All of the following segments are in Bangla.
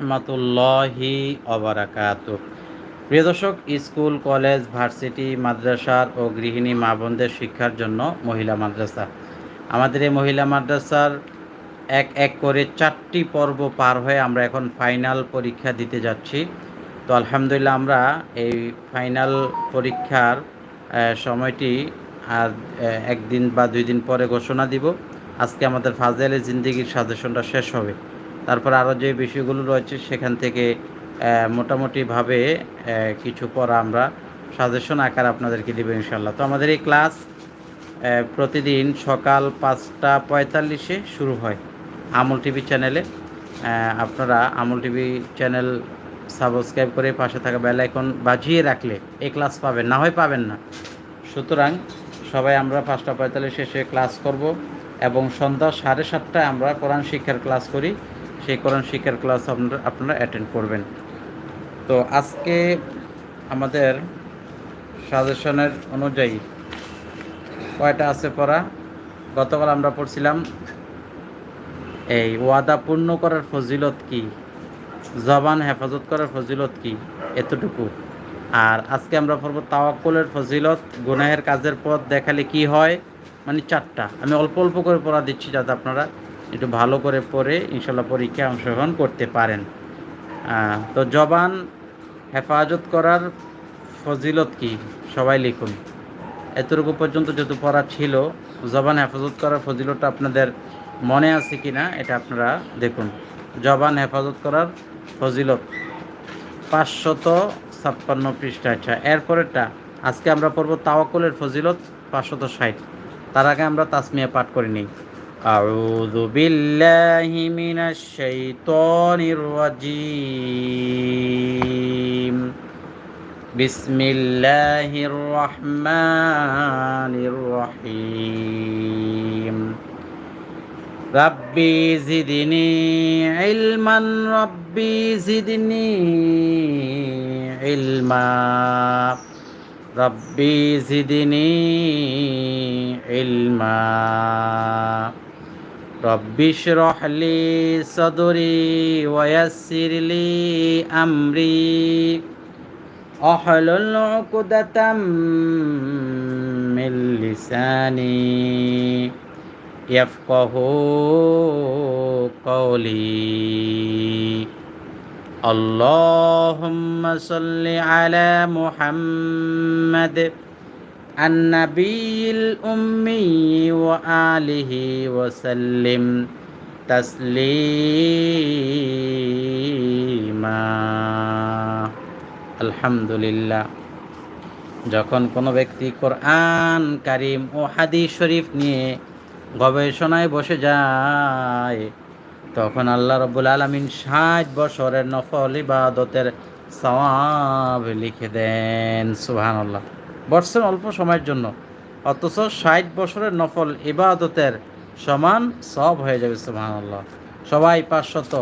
রহমতুল্লাহি অবরাকাত। প্রিয় দর্শক, স্কুল, কলেজ, ভার্সিটি, মাদ্রাসার ও গৃহিণী মা বোনদের শিক্ষার জন্য মহিলা মাদ্রাসা। আমাদের এই মহিলা মাদ্রাসার এক এক করে চারটি পর্ব পার হয়ে আমরা এখন ফাইনাল পরীক্ষা দিতে যাচ্ছি। তো আলহামদুলিল্লাহ আমরা এই ফাইনাল পরীক্ষার সময়টি আর একদিন বা দুই দিন পরে ঘোষণা দিব। আজকে আমাদের ফাজেলে জিন্দিগির সাজেশনটা শেষ হবে। তারপর আরও যে বিষয়গুলো রয়েছে সেখান থেকে মোটামুটিভাবে কিছু পড়া আমরা সাজেশন আকার আপনাদেরকে দেবো ইনশাল্লাহ তো আমাদের এই ক্লাস প্রতিদিন সকাল পাঁচটা পঁয়তাল্লিশে শুরু হয় আমল টিভি চ্যানেলে আপনারা আমল টিভি চ্যানেল সাবস্ক্রাইব করে পাশে থাকা বেল আইকন বাজিয়ে রাখলে এই ক্লাস পাবেন, না হয় পাবেন না। সুতরাং সবাই আমরা পাঁচটা পঁয়তাল্লিশে এসে ক্লাস করব এবং সন্ধ্যা সাড়ে সাতটায় আমরা কোরআন শিক্ষার ক্লাস করি। সেই কোরআন শিক্ষার ক্লাস আপনারা আপনারা অ্যাটেন্ড করবেন। তো আজকে আমাদের সাজেশনের অনুযায়ী কয়টা আছে পড়া? গতকাল আমরা পড়ছিলাম, এই ওয়াদা পূর্ণ করার ফজিলত কি? জবান হেফাজত করার ফজিলত কি? এতটুকু। আর আজকে আমরা পড়ব তাওয়াক্কুলের ফজিলত, গুনাহের কাজের পথ দেখালে কি হয়? মানে চারটা। আমি অল্প অল্প করে পড়া দিচ্ছি যাতে আপনারা একটু ভালো করে পড়ে ইনশাল্লাহ পরীক্ষায় অংশগ্রহণ করতে পারেন। তো জবান হেফাজত করার ফজিলত কি? সবাই লিখুন। এতটুকু পর্যন্ত যেহেতু পড়া ছিল, জবান হেফাজত করার ফজিলতটা আপনাদের মনে আছে কি না এটা আপনারা দেখুন। জবান হেফাজত করার ফজিলত পাঁচশত ছাপ্পান্ন পৃষ্ঠা আচ্ছা এরপরেরটা, আজকে আমরা পড়ব তাওয়াক্কুলের ফজিলত পাঁচশত ষাট। তার আগে আমরা তাসমিয়া পাঠ করে নিই। أعوذ بالله من الشيطان الرجيم بسم الله الرحمن الرحيم ربي زدني علما ربي زدني علما ربي زدني علما رب اشرح لي صدري ويسر لي أمري. أحلل عقدة من لساني. يفقه قولي. اللهم صل على محمد النبي الأمي وآله وسلم تسليما আলহামদুলিল্লাহ যখন কোনো ব্যক্তি কোরআন কারিম ও হাদিস শরীফ নিয়ে গবেষণায় বসে যায় তখন আল্লাহ রব্বুল আলমিন ষাট বছরের নফল ইবাদতের সওয়াব লিখে দেন সুহান আল্লাহ বর্ষের অল্প সময়ের জন্য। অথচ ষাট বছরের নফল ইবাদতের সমান সব হয়ে যাবে আল্লাহ সবাই পাঁচশত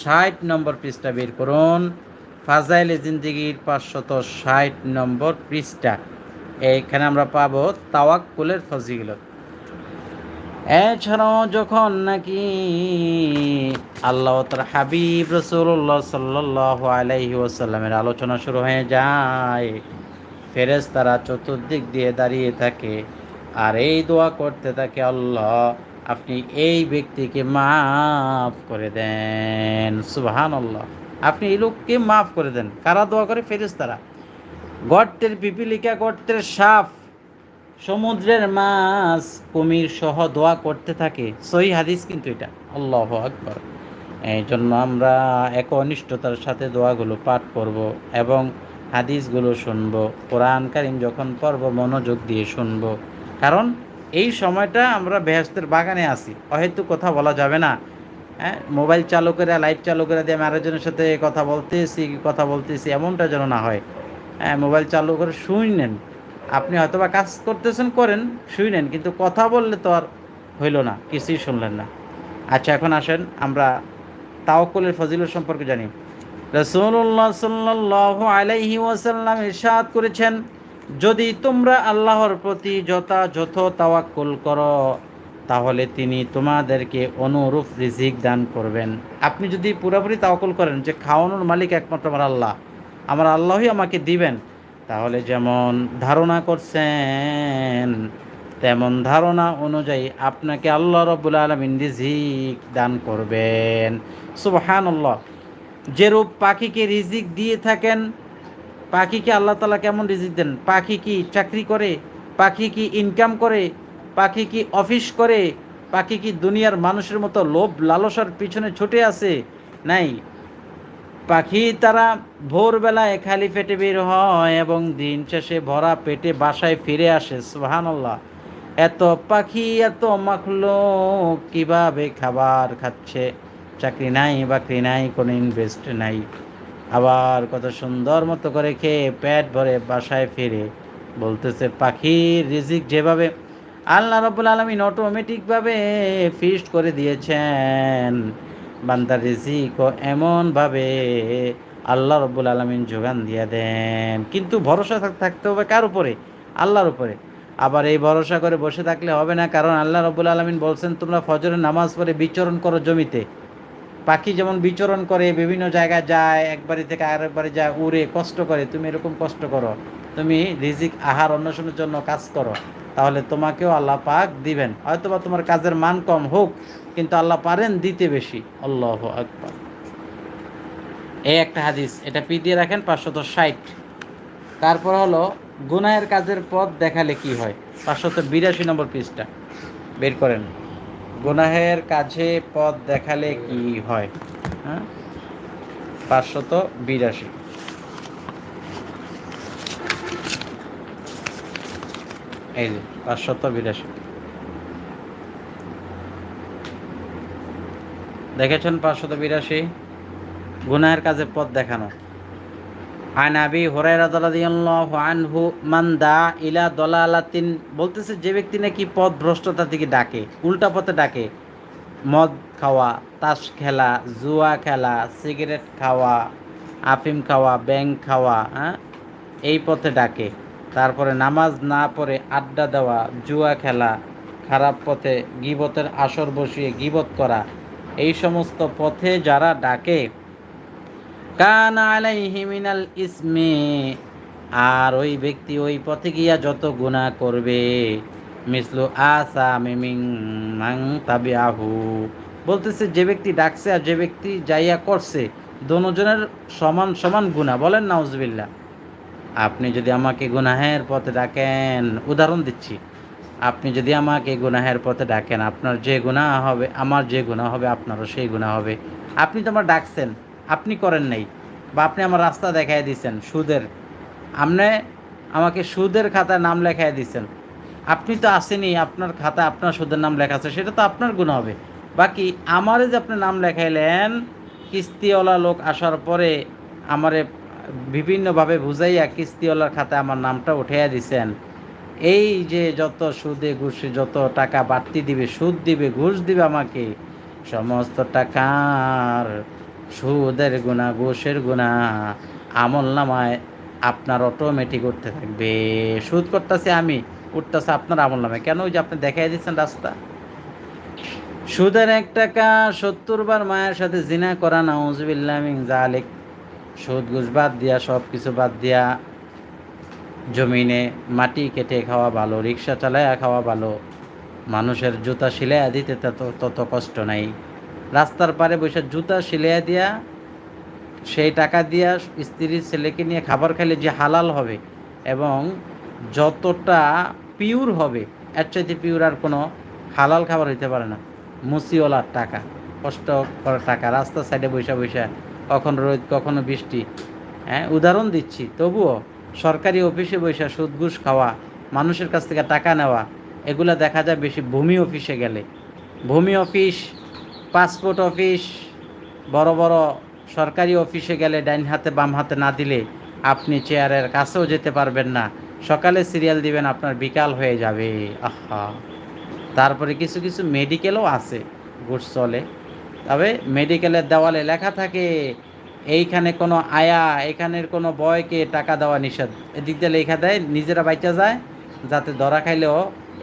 ষাট নম্বর পৃষ্ঠা বের করুন। ফাজাইলে জিন্দিগির পাঁচশত ষাট নম্বর পৃষ্ঠা। এইখানে আমরা পাবো তাওয়াক্কুলের ফজিলত। এছাড়াও যখন নাকি আল্লাহ তার হাবিব রসুল্লাহ সাল্লাহ আলাইহি ওসাল্লামের আলোচনা শুরু হয়ে যায় ফেরেস তারা চতুর্দিক দিয়ে দাঁড়িয়ে থাকে আর এই দোয়া করতে থাকে, আল্লাহ, আপনি এই ব্যক্তিকে মাফ করে দেন। সুবাহান আল্লাহ আপনি এই লোককে মাফ করে দেন। কারা দোয়া করে? ফেরেস তারা গর্তের পিপিলিকা, গর্তের সাপ, সমুদ্রের মাছ, কুমির সহ দোয়া করতে থাকে। সহি হাদিস কিন্তু এটা। আল্লাহ আকবর। এই জন্য আমরা একনিষ্ঠতার সাথে দোয়াগুলো পাঠ করব এবং হাদিসগুলো শুনব, কোরআন কারিম যখন পড়ব, মনোযোগ দিয়ে শুনব। কারণ এই সময়টা আমরা বেহস্তের বাগানে আছি, অহেতু কথা বলা যাবে না। হ্যাঁ মোবাইল চালু করে, লাইট চালু করে দিয়ে আমি আরেকজনের সাথে কথা বলতেছি কথা বলতেছি, এমনটা যেন না হয়। হ্যাঁ মোবাইল চালু করে শুই নেন। আপনি হয়তো বা কাজ করতেছেন, করেন, শুই নেন, কিন্তু কথা বললে তো আর হইল না, কিছুই শুনলেন না। আচ্ছা এখন আসেন, আমরা তাওকলের ফজিলত সম্পর্কে জানি। রসুল্লাহ সাল্লাহ আলাইহি ওয়াসাল্লাম ইরশাদ করেছেন, যদি তোমরা আল্লাহর প্রতি যথাযথ তাওয়াক্কুল করো, তাহলে তিনি তোমাদেরকে অনুরূপ রিজিক দান করবেন। আপনি যদি পুরোপুরি তাওকল করেন যে খাওয়ানোর মালিক একমাত্র আমার আল্লাহ, আমার আল্লাহই আমাকে দিবেন, তাহলে যেমন ধারণা করছেন, তেমন ধারণা অনুযায়ী আপনাকে আল্লাহ রব্বুল আলমিন রিজিক দান করবেন। সুবহান আল্লাহ যেরূপ পাখিকে রিজিক দিয়ে থাকেন, পাখিকে আল্লাহ তালা কেমন রিজিক দেন? পাখি কি চাকরি করে? পাখি কি ইনকাম করে? পাখি কি অফিস করে? পাখি কি দুনিয়ার মানুষের মতো লোভ লালসার পিছনে ছুটে আছে নাই। পাখি তারা ভোরবেলায় খালি পেটে বের হয় এবং দিন শেষে ভরা পেটে বাসায় ফিরে আসে। সুবহানাল্লাহ। এত পাখি, এত মাখলো কীভাবে খাবার খাচ্ছে? চাকরি নাই, বাকরি নাই, কোনো ইনভেস্ট নাই। আবার কত সুন্দর মতো করে খেয়ে পেট ভরে বাসায় ফিরে বলতেছে পাখির রিজিক যেভাবে আল্লাহ রব্বুল আলমিন অটোমেটিকভাবে ফিস্ট করে দিয়েছেন, বান্দার রিজিকও এমনভাবে আল্লাহ রব্বুল আলমিন যোগান দিয়ে দেন। কিন্তু ভরসা থাক- থাকতে হবে কার উপরে? আল্লাহর উপরে। আবার এই ভরসা করে বসে থাকলে হবে না, কারণ আল্লাহ রব্বুল আলমিন বলছেন, তোমরা ফজরের নামাজ পড়ে বিচরণ করো জমিতে। পাখি যেমন বিচরণ করে, বিভিন্ন জায়গায় যায়, এক বাড়ি থেকে আরেক বাড়ি যায়, উড়ে, কষ্ট করে, তুমি এরকম কষ্ট করো, তুমি রিজিক, আহার, অন্বেষণের জন্য কাজ করো, তাহলে তোমাকেও আল্লাহ পাক দিবেন। হয়তোবা তোমার কাজের মান কম হোক, কিন্তু আল্লাহ পারেন দিতে বেশি। আল্লাহ আকবার। এই একটা হাদিস, এটা পি দিয়ে রাখেন পাঁচশত ষাট। তারপর হলো, গুনাহের কাজের পথ দেখালে কি হয়? পাঁচশত বিরাশি নম্বর পৃষ্ঠা। বের করেন। গুনাহের কাছে পথ দেখালে কি হয়? হ্যাঁ? পাঁচশত বিরাশি। এই যে, পাঁচশত বিরাশি। দেখেছেন পাঁচশত বিরাশি? গুনাহের কাজে পথ দেখানো। আন আবি আনহু মান দা ইলা দলালাতিন বলতেছে যে ব্যক্তি নাকি পথ ভ্রষ্টতা থেকে ডাকে উল্টা পথে ডাকে মদ খাওয়া তাস খেলা জুয়া খেলা সিগারেট খাওয়া আফিম খাওয়া ব্যাং খাওয়া হ্যাঁ এই পথে ডাকে তারপরে নামাজ না পড়ে আড্ডা দেওয়া, জুয়া খেলা, খারাপ পথে গিবতের আসর বসিয়ে গিবত করা। এই সমস্ত পথে যারা ডাকে কান আলাইহি মিনাল ইসমে, আর ওই ব্যক্তি ওই পথে গিয়া যত গুনাহ করবে, মিসলু আসা মিমিং মাং তাবিআহু। বলতেছে, যে ব্যক্তি ডাকছে আর যে ব্যক্তি যাইয়া করছে দোনোজনের সমান সমান গুনাহ। বলেন, নাউজবিল্লাহ, আপনি যদি আমাকে গুনাহের পথে ডাকেন, উদাহরণ দিচ্ছি, আপনি যদি আমাকে গুনাহের পথে ডাকেন, আপনার যে গুনাহ হবে, আমার যে গুনাহ হবে, আপনারও সেই গুনাহ হবে। আপনি তো আমার ডাকছেন আপনি করেন নাই বা আপনি আমার রাস্তা দেখাই দিয়েছেন সুদের। আপনি আমাকে সুদের খাতায় নাম লেখাই দিয়েছেন আপনি তো আসেনি, আপনার খাতা আপনার সুদের নাম লেখা আছে, সেটা তো আপনার গুণ হবে। বাকি আমারে যে আপনি নাম লেখাইলেন, কিস্তিওয়ালা লোক আসার পরে আমারে বিভিন্নভাবে বুঝাইয়া কিস্তিওয়ালার খাতায় আমার নামটা উঠাইয়া দিছেন। এই যে যত সুদে ঘুষে, যত টাকা বাড়তি দিবে, সুদ দিবে, ঘুষ দিবে আমাকে, সমস্ত টাকার সুদের গুণা, ঘুষের গুণা, আমল নামায় আপনার অটোমেটিক উঠতে থাকবে। সুদ করতেছে আমি, উঠতেছে আপনার আমল নামায় কেন ওই যে আপনি দেখাই দিচ্ছেন রাস্তা? সুদের এক টাকা সত্তর বার মায়ের সাথে জিনা করা, নাউজবিল্লাহ মিন জালিক সুদ, ঘুষ বাদ দিয়া, সব কিছু বাদ দিয়া জমিনে মাটি কেটে খাওয়া ভালো, রিক্সা চালায়া খাওয়া ভালো, মানুষের জুতা সিলাইয়া দিতে তত তত কষ্ট নাই। রাস্তার পারে বসে জুতা সিলাইয়া দিয়া, সেই টাকা দিয়া স্ত্রীর ছেলেকে নিয়ে খাবার খেলে যে হালাল হবে এবং যতটা পিওর হবে, এর চাইতে পিওর আর কোনো হালাল খাবার হইতে পারে না। মুসিওয়ালার টাকা, কষ্ট করা টাকা রাস্তার সাইডে বৈশা বৈশা কখনো রোদ, কখনো বৃষ্টি। হ্যাঁ উদাহরণ দিচ্ছি, তবুও সরকারি অফিসে বৈশা সুদ ঘুষ খাওয়া, মানুষের কাছ থেকে টাকা নেওয়া, এগুলা দেখা যায় বেশি ভূমি অফিসে গেলে। ভূমি অফিস পাসপোর্ট অফিস, বড় বড় সরকারি অফিসে গেলে ডাইন হাতে, বাম হাতে না দিলে আপনি চেয়ারের কাছেও যেতে পারবেন না। সকালে সিরিয়াল দিবেন, আপনার বিকাল হয়ে যাবে। আহা। তারপরে কিছু কিছু মেডিকেলও আছে গুডস চলে। তবে মেডিকেলের দেওয়ালে লেখা থাকে, এইখানে কোনো আয়া, এখানের কোনো বয়কে টাকা দেওয়া নিষেধ। এদিক দিয়ে লেখা দেয়, নিজেরা বাইচা যায়, যাতে ধরা খাইলেও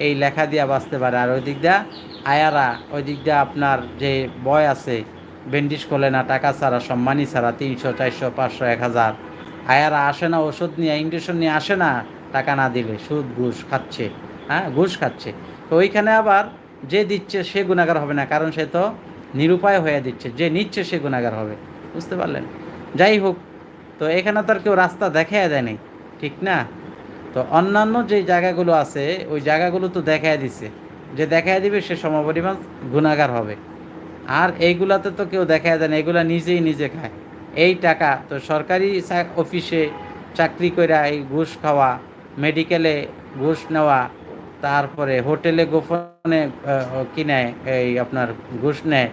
এই লেখা দিয়া বাঁচতে পারে। আর ওই দিক দিয়া আয়ারা, ওই দিক দিয়া আপনার যে বয় আছে বেন্ডিস করলে না টাকা ছাড়া, সম্মানই ছাড়া, তিনশো, চারশো, পাঁচশো, এক হাজার। আয়ারা আসে না, ওষুধ নিয়ে, ইঞ্জেকশন নিয়ে আসে না, টাকা না দিলে, সুদ, ঘুষ খাচ্ছে হ্যাঁ ঘুষ খাচ্ছে। তো ওইখানে আবার যে দিচ্ছে সে গুণাগার হবে না, কারণ সে তো নিরুপায় হয়ে দিচ্ছে। যে নিচ্ছে সে গুণাগার হবে, বুঝতে পারলেন? যাই হোক, তো এখানে তো আর কেউ রাস্তা দেখায় দেয় নাই, ঠিক না? তো অন্যান্য যে জায়গাগুলো আছে ওই জায়গাগুলো তো দেখায় দিছে। যে দেখায় দিবে সে সমপরিমাণ গুণাগার হবে। আর এইগুলাতে তো কেউ দেখায় দেয় না এগুলা নিজেই নিজে খায়। এই টাকা তো সরকারি অফিসে চাকরি করে এই ঘুষ খাওয়া মেডিকেলে ঘুষ নেওয়া তারপরে হোটেলে গোপনে আহ, কি নেয় এই আপনার ঘুষ নেয়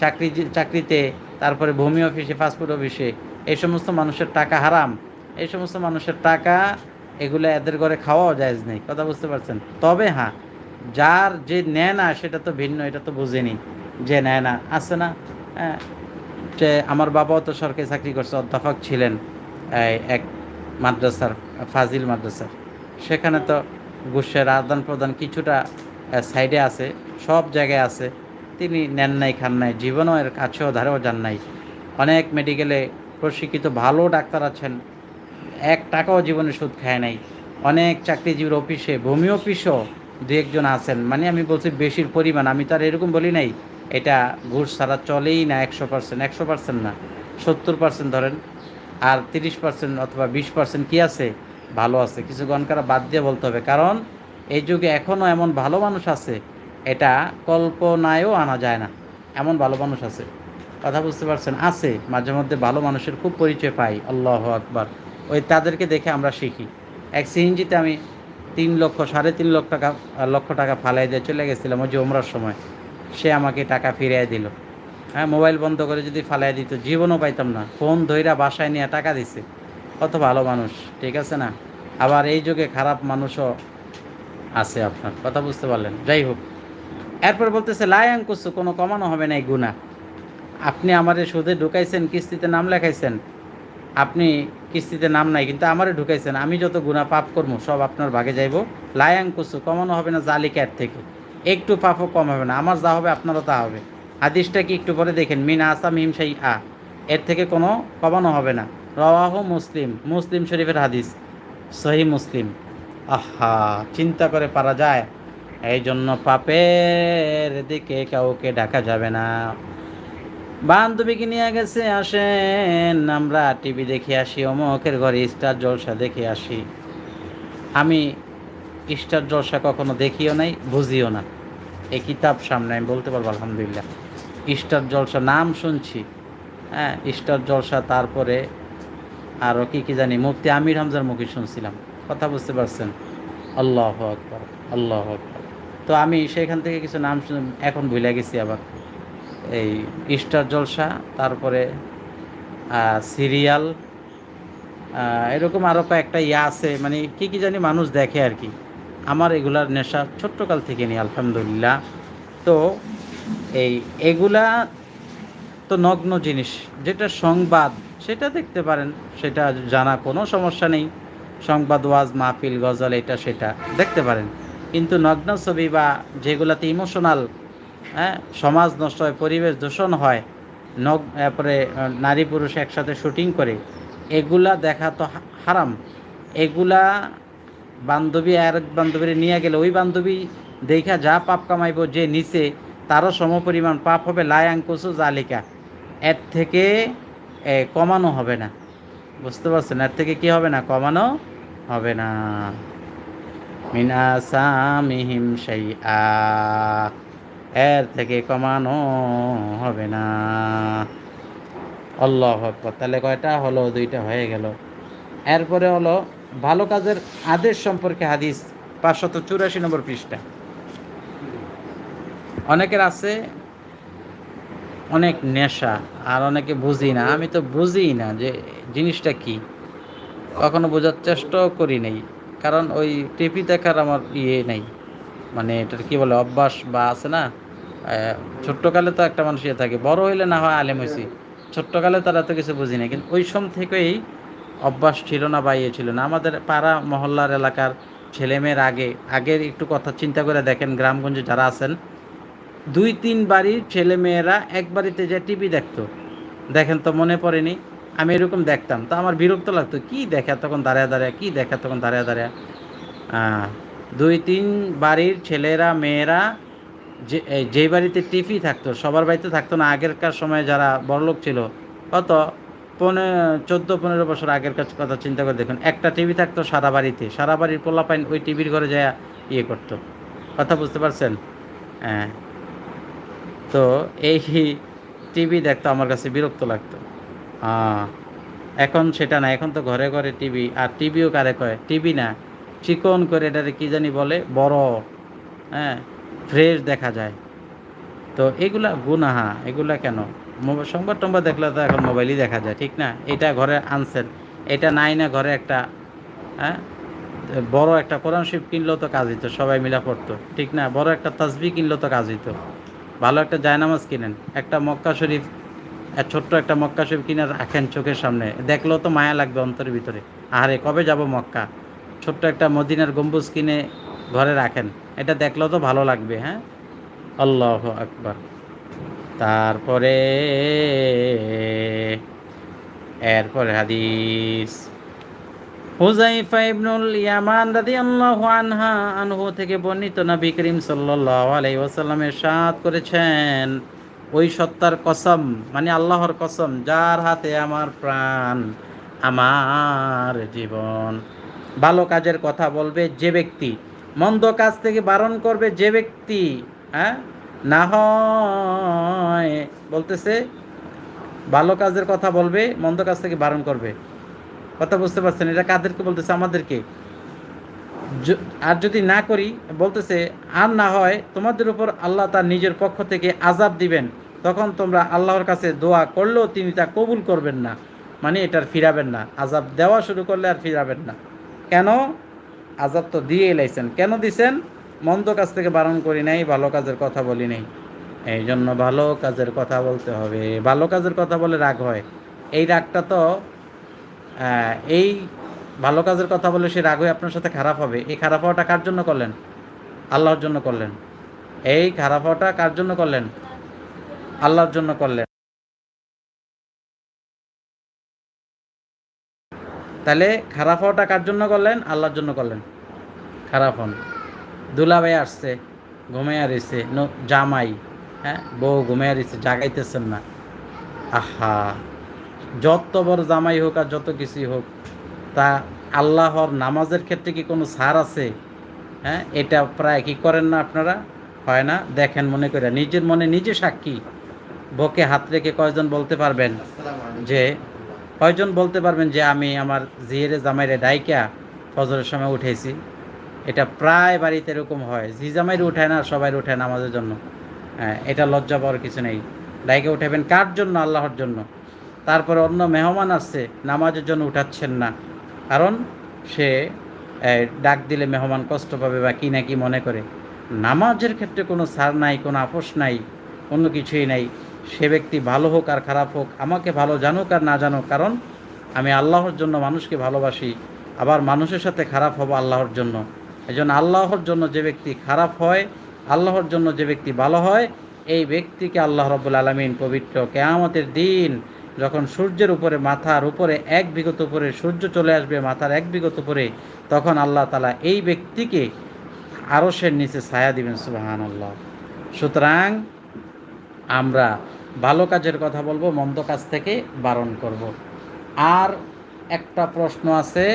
চাকরি চাকরিতে তারপরে ভূমি অফিসে পাসপোর্ট অফিসে এই সমস্ত মানুষের টাকা হারাম। এই সমস্ত মানুষের টাকা এগুলো এদের ঘরে খাওয়াও যায় নেই, কথা বুঝতে পারছেন? তবে হ্যাঁ যার যে নেয় না, সেটা তো ভিন্ন, এটা তো বুঝেনি যে নেয় না, আছে না? হ্যাঁ যে আমার বাবাও তো সরকারি চাকরি করছে, অধ্যাপক ছিলেন এক মাদ্রাসার, ফাজিল মাদ্রাসার। সেখানে তো ঘুষের আদান প্রদান কিছুটা সাইডে আছে, সব জায়গায় আছে। তিনি নেন নাই, খান নাই, জীবনও এর কাছেও ধারেও যান নাই। অনেক মেডিকেলে প্রশিক্ষিত, ভালো ডাক্তার আছেন। এক টাকাও জীবনে সুদ খায় নাই। অনেক চাকরিজীবীর অফিসে, ভূমি অফিসও দু একজন আছেন। মানে আমি বলছি বেশির পরিমাণ, আমি তার এরকম বলি নাই, এটা ঘুষ ছাড়া চলেই না একশো পার্সেন্ট একশো পার্সেন্ট না, সত্তর পার্সেন্ট ধরেন, আর তিরিশ পার্সেন্ট অথবা বিশ পার্সেন্ট কী আছে? ভালো আছে। কিছু গণকারা বাদ দিয়ে বলতে হবে, কারণ এই যুগে এখনও এমন ভালো মানুষ আছে, এটা কল্পনায়ও আনা যায় না। এমন ভালো মানুষ আছে, কথা বুঝতে পারছেন? আছে, মাঝে মধ্যে ভালো মানুষের খুব পরিচয় পাই, আল্লাহ আকবার। ওই তাদেরকে দেখে আমরা শিখি। এক সিএনজিতে আমি তিন লক্ষ, সাড়ে তিন লক্ষ টাকা লক্ষ টাকা ফালাই দিয়ে চলে গেছিলাম ওই যে ওমরার সময়। সে আমাকে টাকা ফিরিয়ে দিল। হ্যাঁ মোবাইল বন্ধ করে যদি ফালাই দিত, জীবনও পাইতাম না। ফোন ধইরা বাসায় নিয়ে টাকা দিছে। কত ভালো মানুষ, ঠিক আছে না? আবার এই যুগে খারাপ মানুষও আছে আপনার, কথা বুঝতে পারলেন? যাই হোক। এরপর বলতেছে লায়াং কুসু কোনো কমানো হবে না এই গুণা আপনি আমারে সুদে ঢুকাইছেন, কিস্তিতে নাম লেখাইছেন। আপনি কিস্তিতে নাম নাই, কিন্তু আমারে ঢুকাইছেন। আমি যত গুণা পাপ করব সব আপনার ভাগে যাইব। লায়াং কুসু, কমানো হবে না জালিকার থেকে। একটু পাপও কম হবে না, আমার যা হবে আপনারও তা হবে। হাদিসটা কি একটু পরে দেখেন, মিন আসা মিম সেই আ। এর থেকে কোনো কমানো হবে না। রওয়াহ মুসলিম মুসলিম শরীফের হাদিস। সহি মুসলিম। আহা, চিন্তা করে পারা যায়। এই জন্য পাপের দিকে কাউকে ডাকা যাবে না। বান্ধবীকে নিয়ে গেছে, আসেন। আমরা টিভি দেখে আসি, অমুকের ঘরে স্টার জলসা দেখে আসি। আমি স্টার জলসা কখনো দেখিও নাই, বুঝিও না। এই কিতাব সামনে, আমি বলতে পারব, আলহামদুলিল্লাহ। স্টার জলসা নাম শুনছি। হ্যাঁ স্টার জলসা, তারপরে আরও কি কি জানি, মুফতি আমির হামজার মুখে শুনছিলাম। কথা বুঝতে পারছেন? আল্লাহ আকবর আল্লাহ আকবর। তো আমি সেখান থেকে কিছু নাম শুনে, এখন ভুলে গেছি আবার। এই স্টার জলসা, তারপরে সিরিয়াল এরকম আরও কয়েকটা ইয়া আছে। মানে কি কি জানি মানুষ দেখে আর কি। আমার এগুলার নেশা ছোট্টকাল থেকে নিই, আলহামদুলিল্লাহ। তো এই এগুলা তো নগ্ন জিনিস। যেটা সংবাদ, সেটা দেখতে পারেন, সেটা জানা কোনো সমস্যা নেই। সংবাদ, ওয়াজ, মাহফিল, গজল, এটা, সেটা দেখতে পারেন। কিন্তু নগ্ন ছবি বা যেগুলাতে ইমোশনাল হ্যাঁ? সমাজ নষ্ট হয়, পরিবেশ দূষণ হয়, নগ তারপরে নারী পুরুষ একসাথে শুটিং করে, এগুলা দেখা তো হারাম। এগুলা বান্ধবী, আর এক বান্ধবীরে নিয়ে গেলে ওই বান্ধবী দেখা যা পাপ কামাইব, যে নিচে তারও সমপরিমাণ পাপ হবে লায়াঙ্কুসু জালিকা এর থেকে কমানো হবে না। বুঝতে পারছেন? এর থেকে কি হবে না? কমানো হবে না। মিনাসামিহিম সেই এর থেকে কমানো হবে না। আকবার। তাহলে কয়টা হলো? দুইটা হয়ে গেল। এরপরে হলো, ভালো কাজের আদেশ সম্পর্কে হাদিস, পাঁচশত চুরাশি নম্বর পৃষ্ঠা। অনেকের আছে, অনেক নেশা, আর অনেকে বুঝি না। আমি তো বুঝি না যে জিনিসটা কি। কখনো বোঝার চেষ্টাও করি নাই। কারণ ওই টিভি দেখার আমার ইয়ে নেই। মানে এটার কি বলে, অভ্যাস বা আছে না? ছোট্টকালে তো একটা মানুষ ইয়ে থাকে, বড় হইলে না হয় আলেম হয়েছি ছোট্টকালে তারা তো কিছু বুঝি না কিন্তু ওই সময় থেকেই অভ্যাস ছিল না বা ইয়ে ছিল না। আমাদের পাড়া মহল্লার এলাকার ছেলেমেয়ের আগে, আগের একটু কথা চিন্তা করে দেখেন, গ্রামগঞ্জে যারা আছেন, দুই তিন বাড়ির ছেলেমেয়েরা এক বাড়িতে যে টিভি দেখতো, দেখেন তো মনে পড়েনি, আমি এরকম দেখতাম। তো আমার বিরক্ত লাগতো, কি দেখা তখন দাঁড়ায় দাঁড়ায়, কি দেখা তখন দাঁড়ায় দাঁড়ায়? দুই, তিন বাড়ির ছেলেরা, মেয়েরা, যে যেই বাড়িতে টিভি থাকতো, সবার বাড়িতে থাকতো না, আগেরকার সময় যারা বড়লোক ছিল, কত? পনেরো চোদ্দ, পনেরো বছর আগের কাছ কথা চিন্তা করে দেখুন, একটা টিভি থাকতো সারা বাড়িতে, সারা বাড়ির পোলাপাইন ওই টিভির ঘরে যায় ইয়ে করতো। কথা বুঝতে পারছেন? হ্যাঁ। তো এই টিভি দেখতো, আমার কাছে বিরক্ত লাগতো। এখন সেটা না, এখন তো ঘরে ঘরে টিভি, আর টিভিও কারে কয়? টিভি না। চিকন করে এটারে কি জানি বলে? বড় হ্যাঁ ফ্রেশ দেখা যায়। তো এগুলা গুনাহা, এগুলা কেন? সংবাদ টংবাদ দেখলে তো এখন মোবাইলই দেখা যায়, ঠিক না? এটা ঘরে আনছেন, এটা নাই না ঘরে একটা হ্যাঁ? বড় একটা কোরআন শিব কিনলেও তো কাজ হইতো, সবাই মিলা পড়তো, ঠিক না? বড় একটা তাসবি কিনলেও তো কাজ হইতো। ভালো একটা জায়নামাজ কিনেন, একটা মক্কা শরীফ ছোট্ট একটা মক্কা শরীফ কিনে রাখেন চোখের সামনে, দেখলেও তো মায়া লাগবে অন্তরের ভিতরে। আরে কবে যাব মক্কা? ছোট্ট একটা মদিনার গম্বুজ কিনে ঘরে রাখেন। এটা দেখলেও তো ভালো লাগবে হ্যাঁ? আল্লাহ আকবার। তারপরে এরপরে হাদিস। হুজাইফা ইবনুল ইয়ামান রাদিয়াল্লাহু আনহা, আনহু থেকে বর্ণিত নবী করিম সাল্লাল্লাহু আলাইহি ওয়াসাল্লামের সাথ করেছেন, ওই সত্তার কসম মানে আল্লাহর কসম, যার হাতে আমার প্রাণ, আমার জীবন। ভালো কাজের কথা বলবে যে ব্যক্তি। মন্দ কাজ থেকে বারণ করবে যে ব্যক্তি হ্যাঁ? না হয়, বলতেছে, ভালো কাজের কথা বলবে, মন্দ কাজ থেকে বারণ করবে। কথা বুঝতে পারছেন? এটা কাদেরকে বলতেছে? আমাদেরকে। আর যদি না করি, বলতেছে, আর না হয় তোমাদের উপর আল্লাহ তার নিজের পক্ষ থেকে আজাব দিবেন, তখন তোমরা আল্লাহর কাছে দোয়া করলেও তিনি তা কবুল করবেন না। মানে এটার ফিরাবেন না। আজাব দেওয়া শুরু করলে আর ফিরাবেন না। কেন? আজাব তো দিয়ে লাইছেন। কেন দিছেন? মন্দ কাজ থেকে বারণ করি নাই, ভালো কাজের কথা বলি নাই। এই জন্য ভালো কাজের কথা বলতে হবে। ভালো কাজের কথা বলে রাগ হয়। এই রাগটা তো এই ভালো কাজের কথা বলে সে রাগ হয়ে আপনার সাথে খারাপ হবে। এই খারাপ হওয়াটা কার জন্য করলেন? আল্লাহর জন্য করলেন। এই খারাপ হওয়াটা কার জন্য করলেন? আল্লাহর জন্য করলেন। তাহলে খারাপ হওয়াটা কার জন্য করলেন? আল্লাহর জন্য করলেন। খারাপ হন। দুলাভাই আসছে ঘুমিয়ে রয়েছে জামাই হ্যাঁ? বউ ঘুমিয়ে রয়েছে জাগাইতেছেন না। আহা! যত বড় জামাই হোক আর যত কিছুই হোক তা আল্লাহর নামাজের ক্ষেত্রে কি কোনো সার আছে? হ্যাঁ? এটা প্রায় কি করেন না আপনারা? হয় না? দেখেন মনে করে নিজের মনে নিজে সাক্ষী। বকে হাত রেখে কয়জন বলতে পারবেন? যে কয়জন বলতে পারবেন যে আমি আমার জিয়েরে জামাইরে ডাইকা ফজরের সময় উঠেছি? এটা প্রায় বাড়িতে এরকম হয়। জি জামাইরে উঠায় না সবাই উঠায় নামাজের জন্য। হ্যাঁ এটা লজ্জা পাওয়ার কিছু নেই। ডাইকে উঠাবেন কার জন্য? আল্লাহর জন্য। তারপরে অন্য মেহমান আসছে, নামাজের জন্য উঠাচ্ছেন না। কারণ সে ডাক দিলে মেহমান কষ্ট পাবে বা কি না কি মনে করে। নামাজের ক্ষেত্রে কোনো সার নাই, কোনো আপোষ নাই, অন্য কিছুই নাই। সে ব্যক্তি ভালো হোক আর খারাপ হোক, আমাকে ভালো জানুক আর না জানুক, কারণ আমি আল্লাহর জন্য মানুষকে ভালোবাসি, আবার মানুষের সাথে খারাপ হব আল্লাহর জন্য। এই জন্য আল্লাহর জন্য যে ব্যক্তি খারাপ হয়, আল্লাহর জন্য যে ব্যক্তি ভালো হয়, এই ব্যক্তিকে আল্লাহ রব্বুল আলমিন পবিত্র কেয়ামতের দিন যখন সূর্যের উপরে, মাথার উপরে, এক বিগত উপরে সূর্য চলে আসবে, মাথার এক বিগত উপরে, তখন আল্লাহ তালা এই ব্যক্তিকে আরশের নিচে ছায়া দিবেন সুবাহান আল্লাহ সুতরাং আমরা ভালো কাজের কথা বলব, মন্দ কাজ থেকে বারণ করব। আর একটা প্রশ্ন আছে,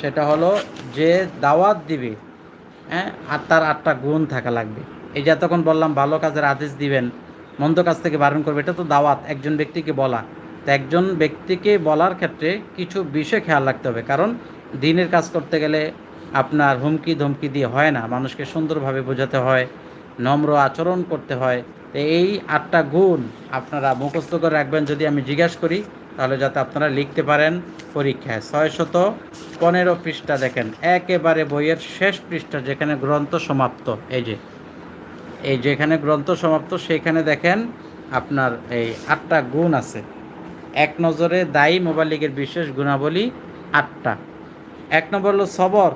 সেটা হলো, যে দাওয়াত দিবে হ্যাঁ আর তার আটটা গুণ থাকা লাগবে। এই যে এতক্ষণ বললাম, ভালো কাজের আদেশ দিবেন, মন্দ কাজ থেকে বারণ করবে, এটা তো দাওয়াত, একজন ব্যক্তিকে বলা। তো একজন ব্যক্তিকে বলার ক্ষেত্রে কিছু বিষয় খেয়াল রাখতে হবে, কারণ দিনের কাজ করতে গেলে আপনার হুমকি ধমকি দিয়ে হয় না, মানুষকে সুন্দরভাবে বোঝাতে হয়, নম্র আচরণ করতে হয়। তো এই আটটা গুণ আপনারা মুখস্থ করে রাখবেন যদি আমি জিজ্ঞাসা করি, তাহলে যাতে আপনারা লিখতে পারেন পরীক্ষায়। ছয় শত পনেরো পৃষ্ঠা দেখেন, একেবারে বইয়ের শেষ পৃষ্ঠা যেখানে গ্রন্থ সমাপ্ত, এই যে, এই যেখানে গ্রন্থ সমাপ্ত, সেখানে দেখেন আপনার এই আটটা গুণ আছে। এক নজরে দায়ী মোবাইল লীগের বিশেষ গুণাবলী আটটা। এক নম্বর হলো সবর,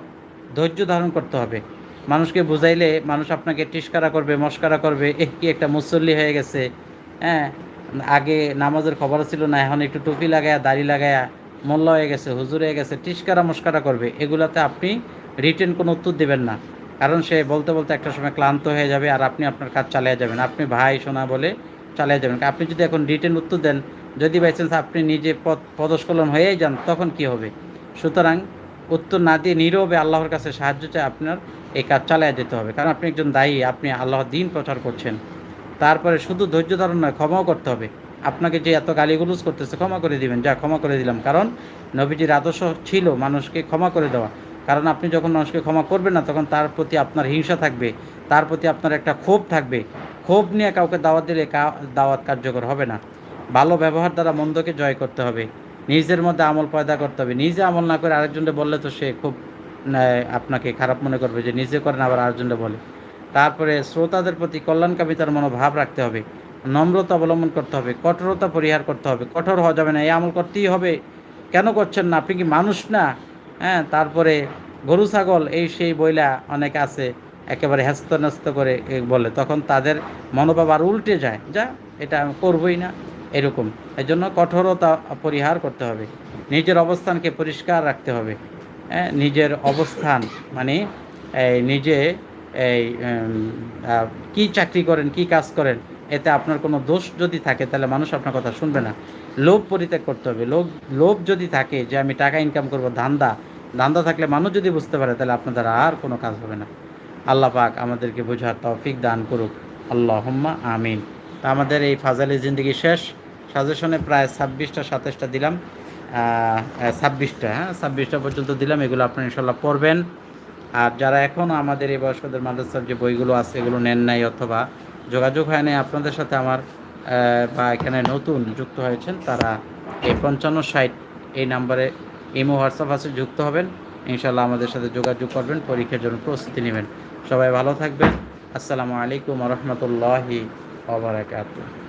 ধৈর্য ধারণ করতে হবে। মানুষকে বুঝাইলে মানুষ আপনাকে টিস্কারা করবে, মস্কারা করবে এ কি একটা মুসল্লি হয়ে গেছে। হ্যাঁ আগে নামাজের খবর ছিল না, এখন একটু টুপি লাগায়া, দাড়ি লাগায়া, মোল্লা হয়ে গেছে, হুজুর হয়ে গেছে, টিস্কারা, মস্কারা করবে। এগুলাতে আপনি রিটেন কোনো উত্তর দেবেন না। কারণ সে বলতে বলতে একটা সময় ক্লান্ত হয়ে যাবে আর আপনি আপনার কাজ চালিয়ে যাবেন। আপনি ভাই, সোনা বলে চালিয়ে যাবেন। আপনি যদি এখন রিটেন উত্তর দেন, যদি বাই চান্স আপনি নিজে পদ, পদস্খলন হয়েই যান, তখন কি হবে? সুতরাং উত্তর না দিয়ে নীরবে আল্লাহর কাছে সাহায্য চাই আপনার এই কাজ চালিয়ে যেতে হবে। কারণ আপনি একজন দায়ী, আপনি আল্লাহর দিন প্রচার করছেন। তারপরে শুধু ধৈর্য ধারণ নয়, ক্ষমাও করতে হবে। আপনাকে যে এত গালিগুলুজ করতেছে, ক্ষমা করে দিবেন। যা ক্ষমা করে দিলাম। কারণ নবীজির আদর্শ ছিল মানুষকে ক্ষমা করে দেওয়া। কারণ আপনি যখন মানুষকে ক্ষমা করবেন না, তখন তার প্রতি আপনার হিংসা থাকবে। তার প্রতি আপনার একটা ক্ষোভ থাকবে। ক্ষোভ নিয়ে কাউকে দাওয়াত দিলে দাওয়াত কার্যকর হবে না। ভালো ব্যবহার দ্বারা মন্দকে জয় করতে হবে। নিজের মধ্যে আমল পয়দা করতে হবে। নিজে আমল না করে আরেকজনকে বললে তো সে খুব আপনাকে খারাপ মনে করবে যে নিজে করেন, আবার আরেকজনকে বলে। তারপরে শ্রোতাদের প্রতি কল্যাণকামিতার মনোভাব রাখতে হবে। নম্রতা অবলম্বন করতে হবে, কঠোরতা পরিহার করতে হবে। কঠোর হওয়া যাবে না, এই আমল করতেই হবে। কেন করছেন না? আপনি কি মানুষ না? হ্যাঁ তারপরে গরু, ছাগল, এই সেই বইলা অনেক আছে, একেবারে হ্যাস্ত ন্যস্ত করে বলে। তখন তাদের মনোভাব আর উল্টে যায়। যা, এটা আমি করবই না। এরকম। এই জন্য কঠোরতা পরিহার করতে হবে। নিজের অবস্থানকে পরিষ্কার রাখতে হবে। হ্যাঁ নিজের অবস্থান মানে এই নিজে এই কী চাকরি করেন, কি কাজ করেন, এতে আপনার কোনো দোষ যদি থাকে, তাহলে মানুষ আপনার কথা শুনবে না। লোভ পরিত্যাগ করতে হবে। লোভ লোভ যদি থাকে যে আমি টাকা ইনকাম করব, ধান্দা ধান্দা থাকলে মানুষ যদি বুঝতে পারে, তাহলে আপনাদের আর কোনো কাজ হবে না। আল্লাহ পাক আমাদেরকে বোঝার তৌফিক দান করুক। আল্লাহম্মা আমিন। তা আমাদের এই ফাজালি জিন্দগি শেষ। সাজেশনে প্রায় ছাব্বিশটা, সাতাশটা দিলাম। ছাব্বিশটা হ্যাঁ? ছাব্বিশটা পর্যন্ত দিলাম, এগুলো আপনারা ইনশাল্লাহ পড়বেন। আর যারা এখনও আমাদের এই বয়স্কদের মাদ্রাসার যে বইগুলো আছে, এগুলো নেন নাই অথবা যোগাযোগ হয় নাই, আপনাদের সাথে আমার বা এখানে নতুন যুক্ত হয়েছেন, তারা এই পঞ্চান্ন ষাট এই নাম্বারে ইমো, হোয়াটসঅ্যাপ আছে, যুক্ত হবেন। ইনশাল্লাহ আমাদের সাথে যোগাযোগ করবেন, পরীক্ষার জন্য প্রস্তুতি নেবেন। সবাই ভালো থাকবেন। আসসালামু আলাইকুম রহমতুল্লাহি ওবরাকাতুহ